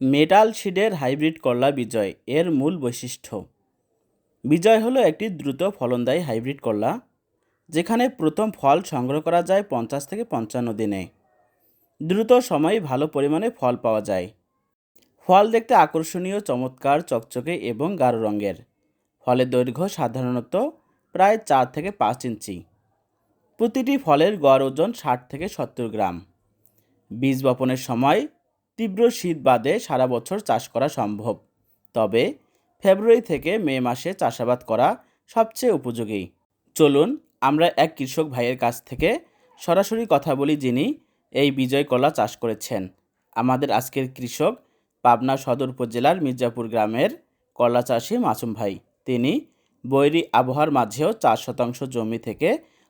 Metal শিডের hybrid করলা বিজয়, এর মূল বৈশিষ্ট্য। বিজয় হলো একটি দ্রুত ফলনদায়ী হাইব্রিড করলা, যেখানে প্রথম ফল সংগ্রহ করা যায় পঞ্চাশ থেকে পঞ্চান্ন দিনে। দ্রুত সময়ে ভালো পরিমাণে ফল পাওয়া যায়। ফল দেখতে আকর্ষণীয়, চমৎকার, চকচকে এবং গাঢ় রঙের। ফলের দৈর্ঘ্য সাধারণত প্রায় চার থেকে পাঁচ ইঞ্চি। প্রতিটি ফলের গড় ওজন ষাট থেকে সত্তর গ্রাম। বীজ বপনের সময় তীব্র শীত বাদে সারা বছর চাষ করা সম্ভব। তবে ফেব্রুয়ারি থেকে মে মাসে চাষাবাদ করা সবচেয়ে উপযোগী। চলুন আমরা এক কৃষক ভাইয়ের কাছ থেকে সরাসরি কথা বলি যিনি এই বিজয় কলা চাষ করেছেন। আমাদের আজকের কৃষক পাবনা সদর উপজেলার মির্জাপুর গ্রামের কলা চাষি মাসুম ভাই। তিনি বৈরী আবহাওয়ার মাঝেও চার শতাংশ জমি থেকে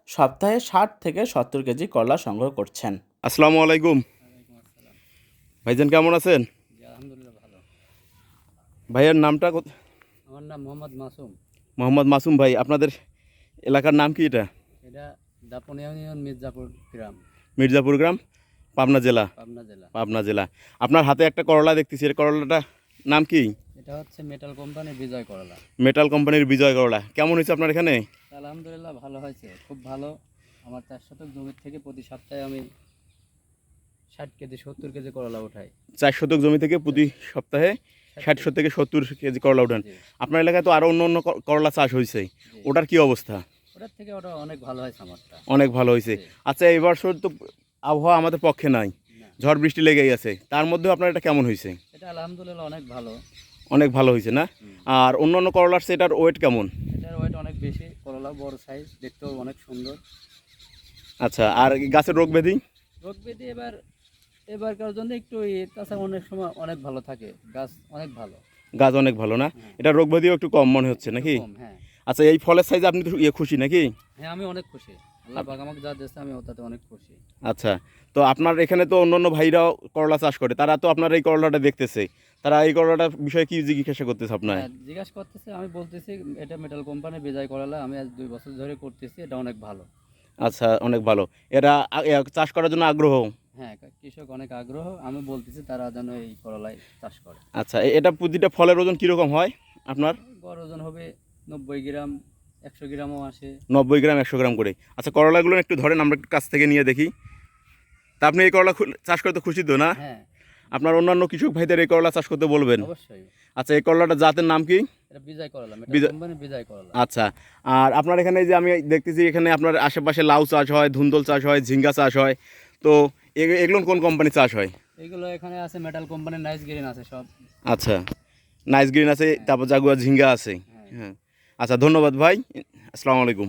সপ্তাহে ষাট থেকে সত্তর কেজি কলা সংগ্রহ করছেন। আসসালামু আলাইকুম। ভাইজান কেমন আছেন? আলহামদুলিল্লাহ ভালো। ভাইয়ের নামটা আমার নাম মোহাম্মদ মাসুম। মোহাম্মদ মাসুম ভাই আপনাদের এলাকার নাম কি এটা? এটা দাপন ইউনিয়ন মির্জাপুর গ্রাম। মির্জাপুর গ্রাম পাবনা জেলা। পাবনা জেলা। পাবনা জেলা। আপনার হাতে একটা করলা দেখতেছি এর করলাটা নাম কি? এটা হচ্ছে মেটাল কোম্পানির বিজয় করলা। মেটাল কোম্পানির বিজয় করলা। কেমন হয়েছে আপনার এখানে? আলহামদুলিল্লাহ ভালো হয়েছে। খুব ভালো। আমার চার শতক জমির থেকে প্রতি সপ্তাহে আমি ষাট কেজি সত্তর কেজি করলা উঠাই। চার শতক জমি থেকে প্রতি সপ্তাহে ষাট থেকে সত্তর কেজি করলা উঠান। আপনার এলাকায় তো আরও অন্য অন্য করলা চাষ হয়েছে ওটার কি অবস্থা? ওটার থেকে ওটা অনেক ভালো হয়েছে আমারটা। অনেক ভালো হয়েছে আচ্ছা এই বছর তো আবহাওয়া আমাদের পক্ষে নাই। ঝড় বৃষ্টি লেগেই আছে। তার মধ্যেও আপনার এটা কেমন হয়েছে এটা আলহামদুলিল্লাহ অনেক ভালো। অনেক ভালো হয়েছে না? আর অন্য অন্য করলার সেটার ওয়েট কেমন? এটার ওয়েট অনেক বেশি। করলা বড় সাইজ দেখতেও অনেক সুন্দর। আচ্ছা আর গাছের রোগ ব্যাধি? রোগ ব্যাধি এবার এবারকার জন্য একটু তাছাড়া অনেক সময় অনেক ভালো থাকে। গাছ অনেক ভালো। গাছ অনেক ভালো না? হ্যাঁ। এটা রোগ ব্যাধিও একটু কম মনে হচ্ছে নাকি? হ্যাঁ। আচ্ছা এই ফলের সাইজে আপনি তো ইয়ে খুশি নাকি? হ্যাঁ আমি অনেক খুশি। আল্লাহ পাক আমাকে যা দিয়েছে আমি ওটাতে অনেক খুশি। আচ্ছা তো আপনার এখানে তো অন্য অন্য ভাইরাও করলা চাষ করে তারা তো আপনার এই করলাটা দেখতেছে। তারা এই করলাটা বিষয়ে কি জিজ্ঞাসা করতেছে আপনার? হ্যাঁ, জিজ্ঞাসা করতেছে আমি বলতেছি এটা মেটাল কোম্পানি বেজায় করালা আমি আজ দুই বছর ধরে করতেছি এটা অনেক ভালো। আচ্ছা অনেক ভালো। এরা চাষ করার জন্য আগ্রহ? হ্যাঁ কৃষক অনেক আগ্রহ। আমি বলতেছি তারা যেন এই করলাই চাষ করে। আচ্ছা এটা প্রতিটা ফলের ওজন কীরকম হয় আপনার? গড় ওজন হবে নব্বই গ্রাম একশো গ্রামও আসে। নব্বই গ্রাম একশো গ্রাম করে আচ্ছা করলাগুলো একটু ধরেন আমরা একটু কাছ থেকে নিয়ে দেখি। তা আপনি এই করলা চাষ করতে খুশি তো না? হ্যাঁ। আপনার অন্যান্য কৃষক ভাইদের এই করলা চাষ করতে বলবেন। অবশ্যই। আচ্ছা এই করলাটা জাতের নাম কি? আচ্ছা আর আপনার এখানে যে আমি দেখতেছি এখানে আপনার আশেপাশে লাউ চাষ হয় ধুন্দল চাষ হয় ঝিঙ্গা চাষ হয়। তো এগুলো কোন কোম্পানি চাষ হয়? এগুলো এখানে আছে মেটাল কোম্পানির নাইস গ্রিন আছে সব। আচ্ছা নাইস গ্রিন আছে তারপর জাগুয়া ঝিঙ্গা আছে। হ্যাঁ। হ্যাঁ। আচ্ছা ধন্যবাদ ভাই। আসসালামু আলাইকুম।